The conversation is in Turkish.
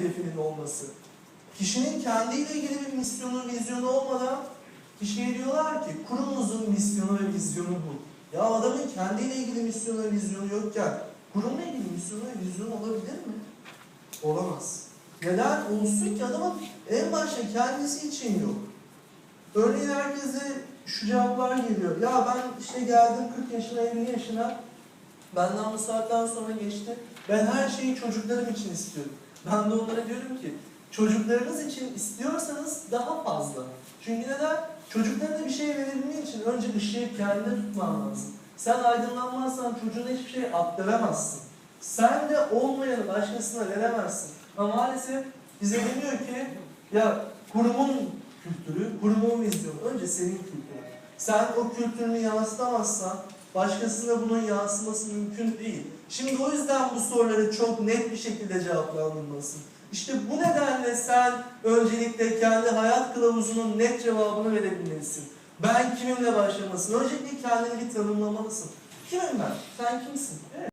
hedefinin olması. Kişinin kendiyle ilgili bir misyonu, vizyonu olmadan kişiye diyorlar ki kurumumuzun misyonu ve vizyonu bu. Ya adamın kendiyle ilgili misyonu ve vizyonu yokken kurumla ilgili misyonu ve vizyonu olabilir mi? Olamaz. Neden? Olsun ki adamın en başta kendisi için yok. Örneğin herkese şu cevaplar geliyor. Ya ben işte geldim 40 yaşına 50 yaşına benden bu saatten sonra geçti. Ben her şeyi çocuklarım için istiyorum. Ben de onlara diyorum ki çocuklarınız için istiyorsanız daha fazla. Çünkü neden? Çocuklarına bir şey verebilmen için önce ışığı kendine tutman lazım. Sen aydınlanmazsan çocuğuna hiçbir şey aktaramazsın. Sen de olmayanı başkasına veremezsin. Ama maalesef bize deniyor ki ya kurumun kültürü, kurumun vizyonu önce senin kültürün. Sen o kültürünü yansıtamazsan başkasına bunun yansıması mümkün değil. Şimdi o yüzden bu soruları çok net bir şekilde cevaplandırmalısın. İşte bu nedenle sen öncelikle kendi hayat kılavuzunun net cevabını verebilmelisin. Ben kimimle başlamasın? Öncelikle kendini bir tanımlamalısın. Kimim ben? Sen kimsin? Evet.